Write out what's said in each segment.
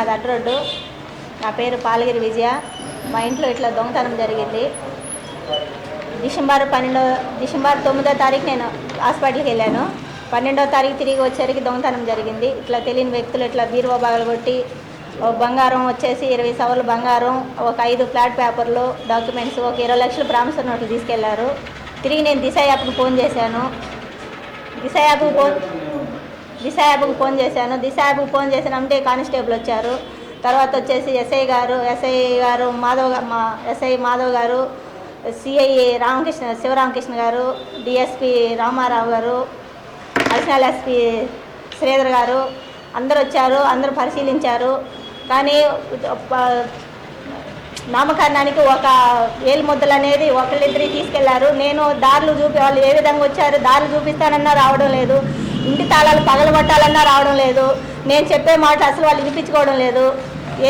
మాది అడ్రోడ్డు. నా పేరు పాలగిరి విజయ. మా ఇంట్లో ఇట్లా దొంగతనం జరిగింది. డిసెంబర్ పన్నెండో డిసెంబర్ తొమ్మిదో తారీఖు నేను హాస్పిటల్కి వెళ్ళాను. పన్నెండో తారీఖు తిరిగి వచ్చేసరికి దొంగతనం జరిగింది. ఇట్లా తెలియని వ్యక్తులు ఇట్లా బీరువా బాగలు కొట్టి ఒక బంగారం వచ్చేసి ఇరవై సవర్లు బంగారం ఒక ఐదు ఫ్లాట్ పేపర్లు డాక్యుమెంట్స్ ఒక ఇరవై లక్షలు ప్రామిసర్ నోట్లు తీసుకెళ్ళారు. తిరిగి నేను దిశ యాప్కి ఫోన్ చేశాను. దిశ యాప్కి ఫోన్ దిశ ఫోన్ చేశాను. దిశ ఫోన్ చేసినంటే కానిస్టేబుల్ వచ్చారు. తర్వాత వచ్చేసి ఎస్ఐ గారు ఎస్ఐ గారు మాధవ్ మా ఎస్ఐ మాధవ్ గారు సిఐ రామకృష్ణ శివరామకృష్ణ గారు డిఎస్పి రామారావు గారు అడిషనల్ ఎస్పి శ్రీధర్ గారు అందరు వచ్చారు అందరూ పరిశీలించారు. కానీ నామకరణానికి ఒక ఏలు ముద్దలు అనేది ఒకళ్ళిద్దరికి తీసుకెళ్ళారు. నేను దారులు చూపి వాళ్ళు ఏ విధంగా వచ్చారు దారులు చూపిస్తానన్నా రావడం లేదు. ఇంటి తాళాలు పగలబట్టాలన్నా రావడం లేదు. నేను చెప్పే మాట అసలు వాళ్ళు వినిపించుకోవడం లేదు.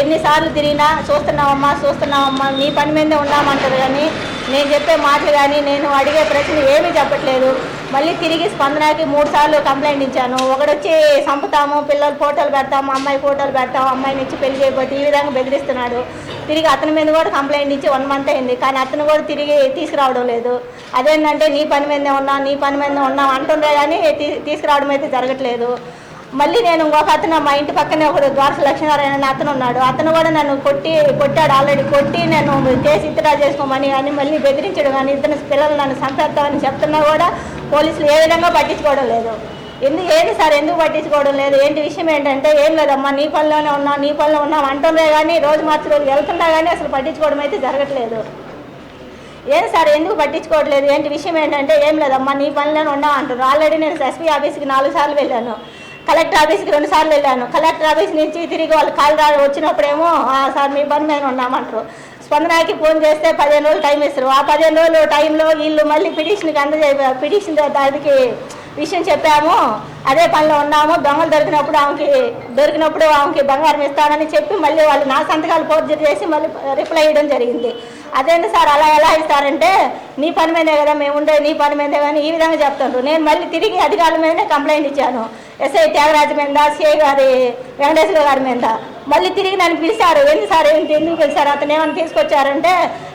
ఎన్నిసార్లు తిరిగినా చూస్తున్నామమ్మా చూస్తున్నామమ్మా నీ పని మీదే ఉన్నామంటారు కానీ నేను చెప్పే మాటలు కానీ నేను అడిగే ప్రశ్న ఏమీ చెప్పట్లేదు. మళ్ళీ తిరిగి స్పందనకి మూడు సార్లు కంప్లైంట్ ఇచ్చాను. ఒకడొచ్చి చంపుతాము పిల్లలు ఫోటోలు పెడతాము అమ్మాయి ఫోటోలు పెడతాము అమ్మాయిని ఇచ్చి పెళ్ళి చేయబట్టి ఈ విధంగా బెదిరిస్తున్నాడు. తిరిగి అతని మీద కూడా కంప్లైంట్ ఇచ్చి వన్ మంత్ అయింది. కానీ అతను కూడా తిరిగి తీసుకురావడం లేదు. అదేంటంటే నీ పని మీదే ఉన్నా నీ పని మీదే ఉన్నాం అంటుండే కానీ తీసుకురావడం అయితే జరగట్లేదు. మళ్ళీ నేను ఇంకొక అతను మా ఇంటి పక్కనే ఒకడు ద్వారస లక్ష్మీనారాయణ అని అతను ఉన్నాడు. అతను కూడా నన్ను కొట్టి కొట్టాడు ఆల్రెడీ కొట్టి నేను కేసు ఇతరా చేసుకోమని కానీ మళ్ళీ బెదిరించడం. కానీ ఇతను పిల్లలు నన్ను చంపేస్తామని చెప్తున్నా కూడా పోలీసులు ఏ విధంగా పట్టించుకోవడం లేదు. ఎందుకు ఏంటి సార్ ఎందుకు పట్టించుకోవడం లేదు? ఏంటి విషయం ఏంటంటే ఏం లేదమ్మా నీ పనిలోనే ఉన్నా నీ పనిలో ఉన్నాం అంటుందే కానీ రోజు మార్చి రోజు వెళ్తున్నా కానీ అసలు పట్టించుకోవడం అయితే జరగట్లేదు. ఏం సార్ ఎందుకు పట్టించుకోవట్లేదు? ఏంటి విషయం ఏంటంటే ఏం లేదమ్మా నీ పనిలోనే ఉన్నావు అంటారు ఆల్రెడీ నేను ఎస్పీ ఆఫీస్కి నాలుగు సార్లు వెళ్ళాను. కలెక్టర్ ఆఫీస్కి రెండు సార్లు వెళ్ళాను. కలెక్టర్ ఆఫీస్ నుంచి తిరిగి వాళ్ళు కాల్ రా వచ్చినప్పుడేమో "ఆ, సార్ మీ బంద్ మీద ఉన్నామంటారు. స్పందనకి ఫోన్ చేస్తే పదిహేను రోజులు టైం ఇస్తారు ఆ పదిహేను రోజులు టైంలో వీళ్ళు మళ్ళీ పిటిషన్కి అందజే పిటిషన్ దానికి విషయం చెప్పాము. అదే పనిలో ఉన్నాము. దొంగలు దొరికినప్పుడు ఆమెకి దొరికినప్పుడు ఆమెకి బంగారం ఇస్తానని చెప్పి మళ్ళీ వాళ్ళు నా సంతకాలు ఫోర్జరీ చేసి మళ్ళీ రిప్లై ఇవ్వడం జరిగింది. అదేంటి సార్ అలా ఎలా ఇస్తారంటే నీ పని మీదే కదా మేము ఉండేది నీ పని మీదే కానీ ఈ విధంగా చెప్తుండ్రు. నేను మళ్ళీ తిరిగి అధికారుల మీదనే కంప్లైంట్ ఇచ్చాను. ఎస్ఐ త్యాగరాజు మీద సిఐ గారి వెంకటేశ్వర గారి మీద. మళ్ళీ తిరిగి నన్ను పిలిచారు. ఏంది సార్ ఏంటి ఎందుకు పిలిచారు? అతను ఏమైనా తీసుకొచ్చారంటే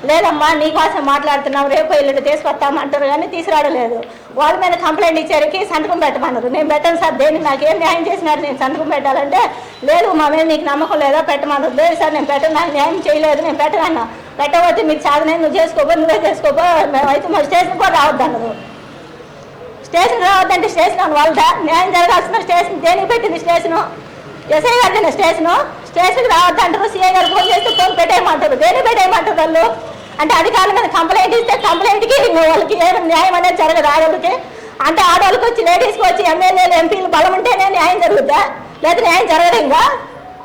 లేదమ్మా నీకోసం మాట్లాడుతున్నాం రేపు ఎల్లుండి తీసుకొస్తాం అంటారు కానీ తీసుకురావడలేదు వాళ్ళ మీద కంప్లైంట్ ఇచ్చేరికి సంతకం పెట్టమన్నారు. నేను పెట్టాను సార్ దేని నాకేం న్యాయం చేసినారు? నేను సంతకం పెట్టాలంటే లేదు మా మీద నీకు నమ్మకం లేదా పెట్టమన్నారు. లేదు సార్ నేను పెట్టను నాకు న్యాయం చేయలేదు నేను పెట్టనన్నా పెట్టకపోతే మీకు సాధన నువ్వు చేసుకోపో నువ్వే చేసుకోపో మేమైతే మా స్టేషన్ కూడా రావద్దన్నారు స్టేషన్ రావద్దంటే స్టేషన్ అని వాళ్ళ న్యాయం జరగాల్సిన స్టేషన్ దేనికి పెట్టింది స్టేషను? ఎస్ఐ గారిని స్టేషను? స్టేషన్కి రావద్దంటారు సీఐ గారు ఫోన్ చేస్తే ఫోన్ పెట్టేయమంటారు. దేనికి పెట్టేయమంటారు వాళ్ళు? అంటే అధికారుల మీద కంప్లైంట్ ఇస్తే కంప్లైంట్కి వాళ్ళకి ఏమి న్యాయం అనేది జరగదు ఆడవాళ్ళకి అంటే ఆడవాళ్ళకి వచ్చి లేడీస్కి వచ్చి ఎమ్మెల్యేలు ఎంపీలు బలం ఉంటేనే న్యాయం జరుగుద్దా? లేదా న్యాయం జరగదు ఇంకా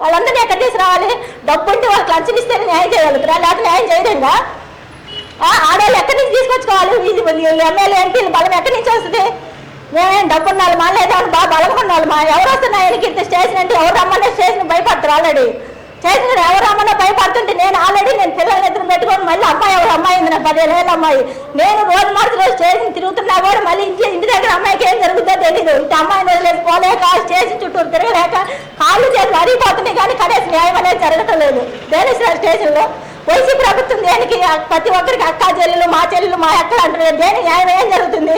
వాళ్ళందరినీ ఎక్కడ తీసుకురావాలి డబ్బు ఉంటే వాళ్ళకి లంచం ఇస్తే న్యాయం చేయగలుగుతారా లేకపోతే న్యాయం చేయలేంగా ఆడవాళ్ళు ఎక్కడి నుంచి తీసుకొచ్చుకోవాలి? వీళ్ళు వీళ్ళు ఎమ్మెల్యే ఎంపీలు బలం ఎక్కడి నుంచి వస్తుంది? మేమేం డబ్బున్నాళ్ళు మా లేదా బాగా బలం ఉన్నాళ్ళు మా ఎవరు వస్తున్నా ఎనికి ఇంత స్టేషన్ అంటే ఎవరు రమ్మన్నా స్టేషన్ భయపడతారు ఆల్రెడీ. చేసిన ఎవరు రమ్మన్నా భయపడుతుంటే నేను ఆల్రెడీ నేను పిల్లలు ఎదురు పెట్టుకొని మళ్ళీ అమ్మాయి ఎవరు అమ్మాయి ఉంది నా పదిహేను ఏళ్ళ అమ్మాయి. నేను రోజు మార్చి రోజు స్టేషన్ తిరుగుతున్నా కూడా మళ్ళీ ఇంటి ఇంటి దగ్గర అమ్మాయికి ఏం జరుగుతుందో తెలియదు ఇంటి అమ్మాయిని వదిలేసి పోలేక స్టేషన్ చుట్టూ తిరగలేక కాళ్ళు చేతులు అరిగిపోతున్నాయి కానీ కనీస న్యాయం అనేది జరగటం లేదు. దేని స్టేషన్లో వైసీ ప్రభుత్వం దేనికి ప్రతి ఒక్కరికి అక్క చెల్లెలు మా చెల్లెలు మా అక్కలు అంటున్నారు. దేని న్యాయం ఏం జరుగుతుంది?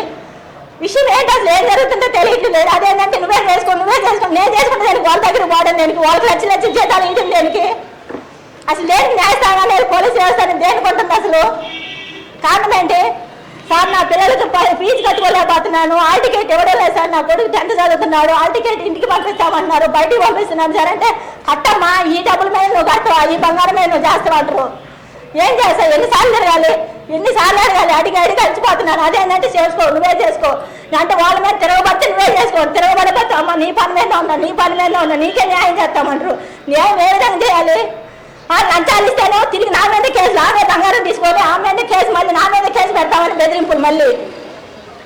విషయం ఏంటంటే ఏం జరుగుతుందో తెలియట్లేదు. అదేంటంటే నువ్వే చేసుకో నువ్వే చేసుకో. నేను చేసుకుంటే దానికి వాళ్ళ దగ్గర పోవడం దానికి? వాళ్ళకి లక్ష లక్ష జీతాలు ఇవ్వడం దానికి? అసలు లేదు న్యాయస్థానం లేదు పోలీసు వ్యవస్థ దేనికి ఉంటుంది అసలు? కారణం ఏంటి? సార్ నా పిల్లలకి ఫీజు కట్టుకోలేకపోతున్నాను. ఆల్ టికెట్ ఇవ్వడం లేదు సార్. నా కొడుకు టెన్త్ చదువుతున్నాడు. ఆల్ టికెట్ ఇంటికి పంపిస్తామన్నారు బయటికి పంపిస్తున్నాను సార్. అంటే కట్టమ్మా ఈ డబ్బుల మీద నువ్వు కట్టవా? ఈ బంగారం మీద నువ్వు చేస్తావు అంటారు. ఏం చేస్తావు? ఎన్నిసార్లు తిరగాలి? ఎన్నిసార్లు అడగాలి? అడిగి అడిగి అలిచిపోతున్నాను అదేంటంటే చేసుకో నువ్వే చేసుకో. అంటే వాళ్ళ మీద తిరగబడితే నువ్వే చేసుకో. తిరగబడిపోతే అమ్మ నీ పని మీద ఉన్నా నీ పని మీద ఉన్నా నీకే న్యాయం చేస్తామంటారు. న్యాయం ఏ విధంగా చేయాలి? ఆ లంచాలు ఇస్తేనే తిరిగి నా మీద కేసు నా మీద బంగారం తీసుకొని ఆ మీద కేసు మళ్ళీ నా మీద కేసు పెడతామని బెదిరింపులు మళ్ళీ.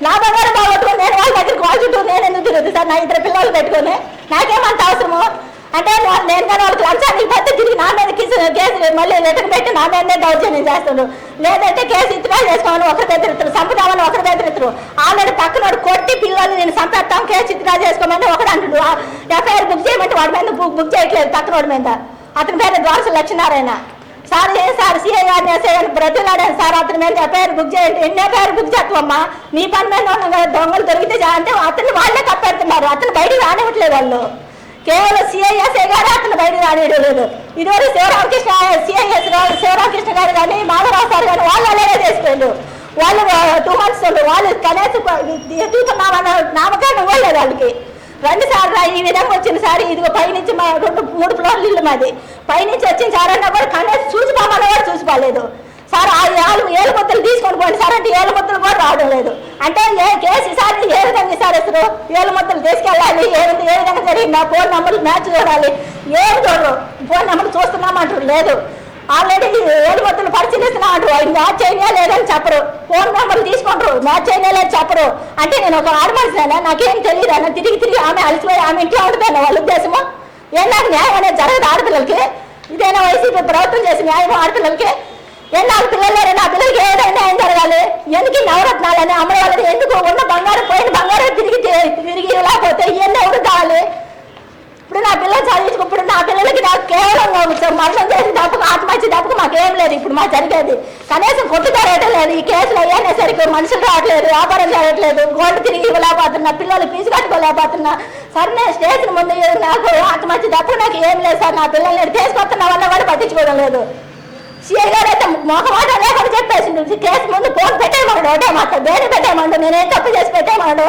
నా బంగారం బాగొట్టుకుని నేను వాళ్ళ దగ్గరికి వాళ్ళ చుట్టూ నేను ఎందుకు తిరుగుతుంది సార్? నా ఇద్దరు పిల్లలు పెట్టుకొని. నాకేమంత అవసరము? అంటే నేను కానీ వాళ్ళకి లంచాన్ని ఇవ్వతే తిరిగి నా మీద కేసు కేసు మళ్ళీ లెటర్ పెట్టి నా మీదనే దౌర్జన్యం చేస్తాడు లేదంటే కేసు ఇతరా చేసుకోమని ఒకరు చంపుదామని ఒకరి దగ్గర బెదిరిస్తారు ఆల్రెడీ పక్కనోడు కొట్టి పిల్లల్ని నేను చంపేస్తాం కేసు ఇతరా చేసుకోమని ఒకడు అంటుడు ఎఫ్ఐఆర్ బుక్ చేయమంటే వాడి మీద బుక్ చేయట్లేదు పక్కనోడి మీద. అతని పేరు ద్వారస లక్ష్మీనారాయణ. సార్ ఏ సార్ సిఐ గారిని ఎస్ఐ గారిని బ్రతిలాడాను సార్ అతని మీద ఎఫ్ఐఆర్ బుక్ చేయండి. ఎన్ని ఎఫ్ఐఆర్ బుక్ చేస్తామమ్మా నీ పని మీద ఉన్న దొంగలు దొరికితే అంటే అతన్ని వాళ్ళే కప్పెడుతున్నారు అతను బయట రానివ్వట్లేదు వాళ్ళు. కేవలం సిఐఎస్ఐ గారు అతను బయట రానివ్వలేదు ఇదివరకు శివరామకృష్ణ సిఐఎస్ శివరామకృష్ణ గారు కానీ మాధవరావు సార్ కానీ వాళ్ళు అలాగే చేసిపోయారు వాళ్ళు టూ మంత్స్ వాళ్ళు కనీసం ఎదుగుతున్నామన్న నామకాన్ని ఇవ్వలేదు వాళ్ళకి. రెండు సార్లు రా, ఈ విధంగా వచ్చిన సార్ ఇదిగో పైనుంచి మా రెండు మూడు ఫ్లోర్లు ఇల్లు మాది. పైనుంచి వచ్చిన సార్ అన్నా కూడా కనీసం చూసిపోమన్నా కూడా చూసిపోలేదు. సార్ ఆ ఏళ్ళు ఏళ్ళు తీసుకొని పోండి సార్ అంటే ఏళ్ళు ముద్దలు కూడా రావడం లేదు. అంటే ఏ కేసు సార్ ఏ విధంగా సార్ అసలు ఏళ్ళు తీసుకెళ్ళాలి ఏ విధంగా ఏ విధంగా జరిగింది ఫోన్ నెంబర్లు మ్యాచ్ చూడాలి. ఏమి చూడరు. ఫోన్ నెంబర్ చూస్తున్నామంటారు లేదు. ఆల్రెడీ ఏడు మొత్తం పరిశీలిస్తున్నా అంటారు అవి మ్యాచ్ అయినా లేదని చెప్పరు. ఫోన్ నెంబర్లు తీసుకుంటారు. మ్యాచ్ అయినా లేదు చెప్పరు. అంటే నేను ఒక ఆడమనిషినా నాకేం తెలియదు? అన్న తిరిగి తిరిగి ఆమె అలసిపోయి ఆమె ఇంట్లో ఉంటుందన్న వాళ్ళ ఉద్దేశము? ఏం నాకు న్యాయం అనేది జరగదు ఆడపిల్లలకి. ఇదైనా వైసీపీ ప్రభుత్వం చేసి న్యాయం ఆడపిల్లలకి? నేను నాకు పిల్లలు లేరు నా పిల్లలకి ఏదైనా న్యాయం జరగాలి? ఎందుకు ఈ నవరత్నాలని అమ్మ వాళ్ళని ఎందుకు ఉన్న బంగారం పోయిన బంగారం తిరిగి తిరిగి లేకపోతే ఇవన్నీ ఎవరు కావాలి ఇప్పుడు నా పిల్లలు చదివించుకు ఇప్పుడు నా పిల్లలకి నాకు కేవలం మరణం చేసి తప్పకు ఆత్మహత్య తప్పకు మాకేం లేదు. ఇప్పుడు మా జరిగేది. కనీసం కొట్టుతారేయటం లేదు. ఈ కేసులు అయ్యేసరికి మనుషులు రావట్లేదు వ్యాపారం చేయట్లేదు గోల్డ్ తిరిగి ఇవ్వలేకపోతున్నా పిల్లలు ఫీజు కట్టుకోలేకపోతున్నా. సార్ నేను స్టేషన్ ముందు నాకు ఆత్మహత్య తప్ప నాకు ఏం లేదు సార్. నా పిల్లల్ని తీసుకొస్తున్నా వల్ల కూడా పట్టించుకోవడం లేదు. సీఐ గారు అయితే మొహమాట లేకుండా చెప్పేసిండు కేసు ముందు ఫోన్ పెట్టేయమండు ఒకటే మాట. దేని పెట్టేయమండు నేనేం తప్పు చేసి పెట్టేయమండు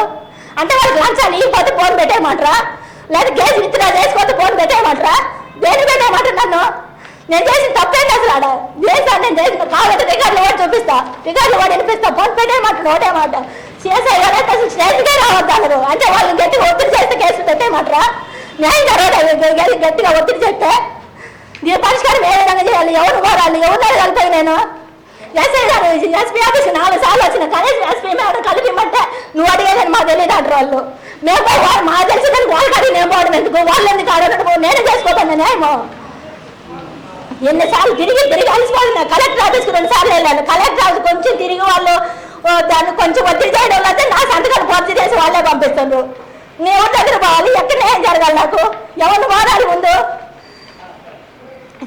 అంటే వాళ్ళకి లంచాలు ఇవ్వకపోతే ఫోన్ పెట్టేయమంటారా? లేదా కేసు విత్డ్రా చేసుకోతే ఫోన్ పెట్టేయమంటారా? దేని పెట్టేయమంటారు నన్ను? నేను చేసిన తప్పేంటి అసలు ఆడ? చేశాను నేను చేసిన కావాలంటే రికార్డులు కూడా చూపిస్తా. రికార్డులు కూడా వినిపిస్తా. ఫోన్ పెట్టేయమంటారు ఒకటే మాట. సిఎస్ఐ అసలు స్టేషన్కే రావద్దన్నారు అంటే వాళ్ళు గట్టిగా ఒత్తిడి చేస్తే కేసు పెట్టేయమంటారా? న్యాయంగా గట్టిగా ఒత్తిడి చేస్తే దీని పరిష్కారం ఏ విధంగా చేయాలి? ఎవరు కోరాలి ఎవరు కలిపాయి నేను? ఎస్ఐ గారు ఎస్పీ ఆఫీస్ నాలుగు సార్లు వచ్చిన కనీసం ఎస్పీ మేడం కలిపిమంటే నువ్వు అడిగేదని మాకు తెలియదు అంటారు వాళ్ళు. మేము పోయి వాళ్ళు మా తెలిసి దానికి వాళ్ళకి అడిగి నేను పోవడం ఎందుకు? వాళ్ళు ఎందుకు అడగడం నేనే చేసుకోతాను నేనేమో ఎన్నిసార్లు తిరిగి తిరిగి అలసిపోయింది కలెక్టర్ ఆఫీస్కి రెండు సార్లు వెళ్ళాను. కలెక్టర్ ఆఫీస్ కొంచెం తిరిగి వాళ్ళు ఓ, దాన్ని కొంచెం ఒత్తిడి చేయడం వల్ల నా సంతకాలు పూర్తి చేసి వాళ్ళే పంపిస్తున్నారు నేను దగ్గర పోవాలి. ఎక్కడ ఏం జరగాలి నాకు? ఎవరిని పోరాలి ముందు?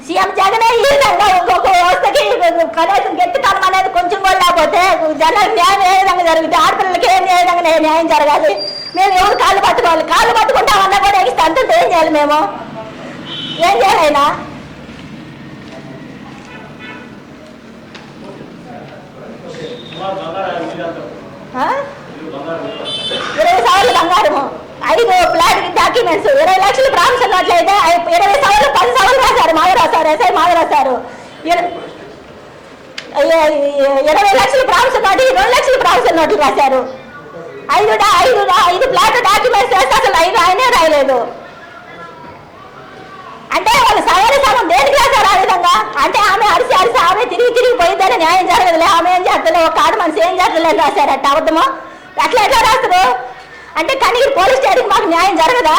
సీఎం జగనే ఈ విధంగా ఒక్కొక్క వ్యవస్థకి కనీసం గట్టితనం అనేది కొంచెం కూడా లేకపోతే జనాలు న్యాయం ఏ విధంగా జరుగుతుంది? ఆడపిల్లలకి ఏం ఏ విధంగా న్యాయం- జరగాలి? మేము ఎవరు కాళ్ళు పట్టుకోవాలి? కాళ్ళు పట్టుకుంటామన్నా కూడా ఎగిస్తే అంత ఏం చేయాలి మేము? ఏం చేయాలైనా ఇరవై సార్లు బంగారము. ఐదు డాక్యుమెంట్స్. ఇరవై లక్షలు ప్రామిస్ అన్నట్లయితే ఇరవై సవర్లు పది సవర్లు రాశారు. మాధవరావు రాశారు ఎస్ఐ మాధవరావు రాశారు. ఇరవై లక్షలు ప్రామిస్ నోటు రెండు లక్షలు ప్రామిస్ నోటు రాశారు. ఐదు ఐదు ఐదు ప్లాట్ డాక్యుమెంట్స్ వేస్తే అసలు ఐదు ఆయనే రాయలేదు. అంటే వాళ్ళు సగం సగం దేనికి రాశారు ఆ విధంగా? అంటే ఆమె అరిసి అరిసి ఆమె తిరిగి తిరిగి పోయిందని న్యాయం జరగదులే ఆమె ఏం చేస్తలే ఒక ఆడ మనిషి ఏం చేస్తలేదు రాశారట అబద్ధము. అట్లా ఎట్లా రాస్తారు? అంటే కనీరు పోలీస్ స్టేషన్ మాకు న్యాయం జరగదా?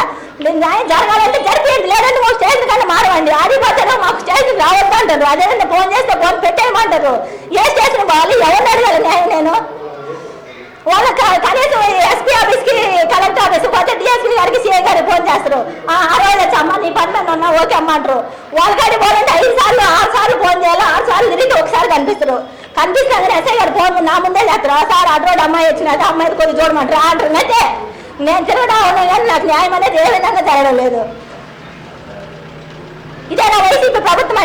న్యాయం జరగాలంటే జరిపేది లేదంటే మాకు స్టేషన్ కన్నా మారవండి. ఆడిపోతేనే మాకు స్టేషన్ రావద్దు అంటారు. అదేదంటే ఫోన్ చేస్తే ఫోన్ పెట్టేయమంటారు. ఏ స్టేషన్ పోవాలి ఎవరిని అడగాలి న్యాయం నేను? వాళ్ళ కనీసం ఎస్పీ ఆఫీస్కి కలెక్టర్ ఆఫీస్ పోతే డిఎస్పీ గారికి సిఐ గారికి ఫోన్ చేస్తారు. ఆ రోజు వచ్చి అమ్మ నీ పని మీద ఉన్నా ఓకే అమ్మ అంటారు వాళ్ళకాడి పోవాలంటే ఐదు సార్లు ఆరు సార్లు ఫోన్ చేయాలి? ఆరు సార్లు తిరిగి ఒకసారి కనిపిస్తారు. కనిపిస్తుంది కానీ ఎస్ఐ గారు ఫోన్ నా ముందే చేస్తారు? సార్ అటు అమ్మాయి వచ్చినది అమ్మాయి కొద్ది చూడమంటారు? అంటారు అయితే నేను తిరగడం అవును కానీ నాకు న్యాయం అనేది ఏ విధంగా జరగడం లేదు. ఇదేనా వైసీపీ ప్రభుత్వం